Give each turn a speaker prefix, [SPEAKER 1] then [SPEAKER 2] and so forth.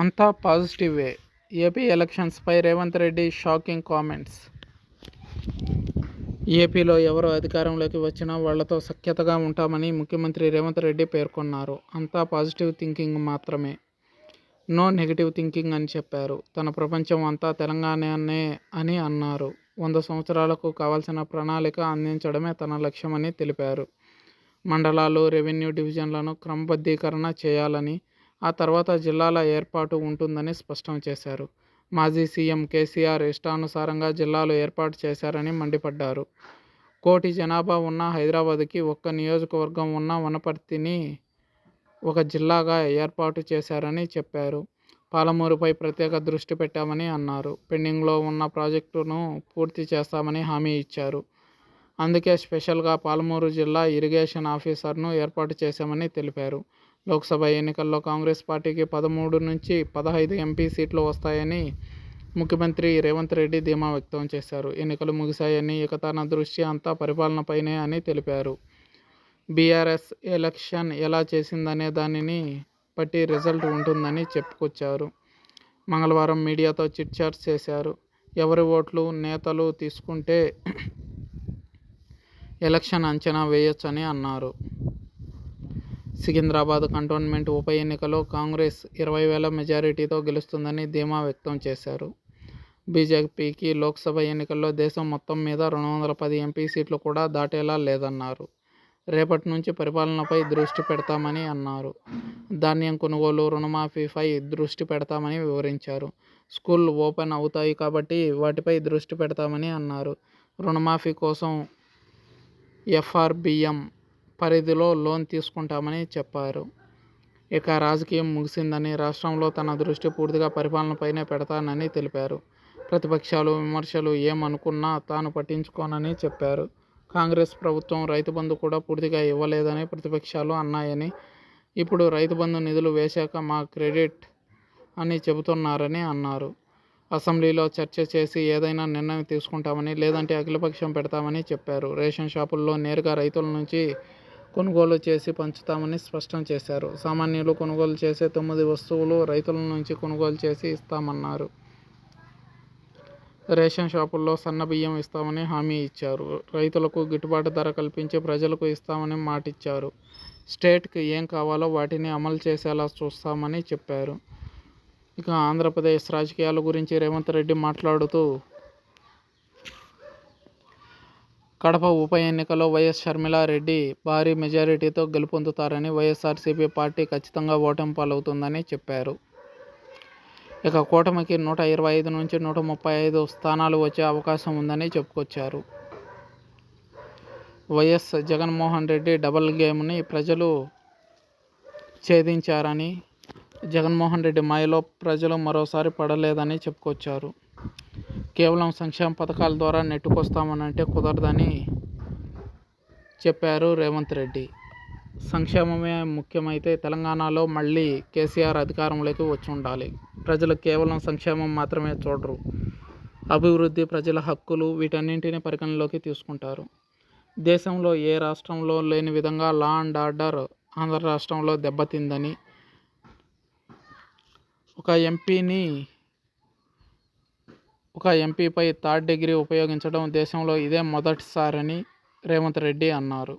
[SPEAKER 1] అంతా పాజిటివే. ఏపీ ఎలక్షన్స్పై రేవంత్ రెడ్డి షాకింగ్ కామెంట్స్. ఏపీలో ఎవరు అధికారంలోకి వచ్చినా వాళ్ళతో సఖ్యతగా ఉంటామని ముఖ్యమంత్రి రేవంత్ రెడ్డి పేర్కొన్నారు. అంతా పాజిటివ్ థింకింగ్ మాత్రమే. నో నెగిటివ్ థింకింగ్ అని చెప్పారు. తన ప్రపంచం అంతా తెలంగాణనే అని అన్నారు. వంద సంవత్సరాలకు కావాల్సిన ప్రణాళిక అందించడమే తన లక్ష్యమని తెలిపారు. మండలాలు రెవెన్యూ డివిజన్లను క్రమబద్ధీకరణ చేయాలని ఆ తర్వాత జిల్లాల ఏర్పాటు ఉంటుందని స్పష్టం చేశారు. మాజీ సీఎం కేసీఆర్ ఇష్టానుసారంగా జిల్లాలు ఏర్పాటు చేశారని మండిపడ్డారు. కోటి జనాభా ఉన్న హైదరాబాద్కి ఒక్క నియోజకవర్గం ఉన్న వనపర్తిని ఒక జిల్లాగా ఏర్పాటు చేశారని చెప్పారు. పాలమూరుపై ప్రత్యేక దృష్టి పెట్టామని అన్నారు. పెండింగ్లో ఉన్న ప్రాజెక్టును పూర్తి చేస్తామని హామీ ఇచ్చారు. అందుకే స్పెషల్గా పాలమూరు జిల్లా ఇరిగేషన్ ఆఫీసర్ను ఏర్పాటు చేశామని తెలిపారు. లోక్సభ ఎన్నికల్లో కాంగ్రెస్ పార్టీకి పదమూడు నుంచి పదహైదు ఎంపీ సీట్లు వస్తాయని ముఖ్యమంత్రి రేవంత్ రెడ్డి ధీమా వ్యక్తం చేశారు. ఎన్నికలు ముగిశాయని ఇక తన దృష్టి అంతా పరిపాలనపైనే అని తెలిపారు. బీఆర్ఎస్ ఎలక్షన్ ఎలా చేసిందనే దానిని బట్టి రిజల్ట్ ఉంటుందని చెప్పుకొచ్చారు. మంగళవారం మీడియాతో చిట్ చాట్ చేశారు. ఎవరి ఓట్లు నేతలు తీసుకుంటే ఎలక్షన్ అంచనా వేయొచ్చని అన్నారు. సికింద్రాబాద్ కంటోన్మెంట్ ఉప ఎన్నికలో కాంగ్రెస్ ఇరవై వేల మెజారిటీతో గెలుస్తుందని ధీమా వ్యక్తం చేశారు. బీజేపీకి లోక్సభ ఎన్నికల్లో దేశం మొత్తం మీద రెండు వందల పది ఎంపీ సీట్లు కూడా దాటేలా లేదన్నారు. రేపటి నుంచి పరిపాలనపై దృష్టి పెడతామని అన్నారు. ధాన్యం కొనుగోలు రుణమాఫీపై దృష్టి పెడతామని వివరించారు. స్కూల్ ఓపెన్ అవుతాయి కాబట్టి వాటిపై దృష్టి పెడతామని అన్నారు. రుణమాఫీ కోసం ఎఫ్ఆర్బిఎం పరిధిలో లోన్ తీసుకుంటామని చెప్పారు. ఇక రాజకీయం ముగిసిందని రాష్ట్రంలో తన దృష్టి పూర్తిగా పరిపాలనపైనే పెడతానని తెలిపారు. ప్రతిపక్షాలు విమర్శలు ఏమనుకున్నా తాను పట్టించుకోనని చెప్పారు. కాంగ్రెస్ ప్రభుత్వం రైతు బంధు కూడా పూర్తిగా ఇవ్వలేదని ప్రతిపక్షాలు అన్నాయని ఇప్పుడు రైతు బంధు నిధులు వేశాక మా క్రెడిట్ అని చెబుతున్నారని అన్నారు. అసెంబ్లీలో చర్చ చేసి ఏదైనా నిర్ణయం తీసుకుంటామని లేదంటే అఖిలపక్షం పెడతామని చెప్పారు. రేషన్ షాపుల్లో నేరుగా రైతుల నుంచి కొనుగోలు చేసి పంచుతామని స్పష్టం చేశారు. సామాన్యులు కొనుగోలు చేసే తొమ్మిది వస్తువులు రైతుల నుంచి కొనుగోలు చేసి ఇస్తామన్నారు. రేషన్ షాపుల్లో సన్న బియ్యం ఇస్తామని హామీ ఇచ్చారు. రైతులకు గిట్టుబాటు ధర కల్పించి ప్రజలకు ఇస్తామని మాటిచ్చారు. స్టేట్కి ఏం కావాలో వాటిని అమలు చేసేలా చూస్తామని చెప్పారు. ఇక ఆంధ్రప్రదేశ్ రాజకీయాల గురించి రేవంత్ రెడ్డి మాట్లాడుతూ కడప ఉప ఎన్నికలో వైఎస్ షర్మిలారెడ్డి భారీ మెజారిటీతో గెలుపొందుతారని వైఎస్ఆర్సీపీ పార్టీ ఖచ్చితంగా ఓటమి పాలవుతుందని చెప్పారు. ఇక కూటమికి నూట ఇరవై ఐదు నుంచి నూట ముప్పై ఐదు స్థానాలు వచ్చే అవకాశం ఉందని చెప్పుకొచ్చారు. వైఎస్ జగన్మోహన్ రెడ్డి డబల్ గేమ్ని ప్రజలు ఛేదించారని జగన్మోహన్ రెడ్డి మాయలో ప్రజలు మరోసారి పడలేదని చెప్పుకొచ్చారు. కేవలం సంక్షేమ పథకాల ద్వారా నెట్టుకొస్తామనంటే కుదరదని చెప్పారు రేవంత్ రెడ్డి. సంక్షేమమే ముఖ్యమైతే తెలంగాణలో మళ్ళీ కేసీఆర్ అధికారంలోకి వచ్చి ఉండాలి ప్రజలు కేవలం సంక్షేమం మాత్రమే చూడరు. అభివృద్ధి ప్రజల హక్కులు వీటన్నింటినీ పరిగణలోకి తీసుకుంటారు. దేశంలో ఏ రాష్ట్రంలో లేని విధంగా లా అండ్ ఆర్డర్ ఆంధ్ర రాష్ట్రంలో దెబ్బతిందని ఒక ఎంపీని ఒక ఎంపీపై థర్డ్ డిగ్రీ ఉపయోగించడం దేశంలో ఇదే మొదటిసారని రేవంత్ రెడ్డి అన్నారు.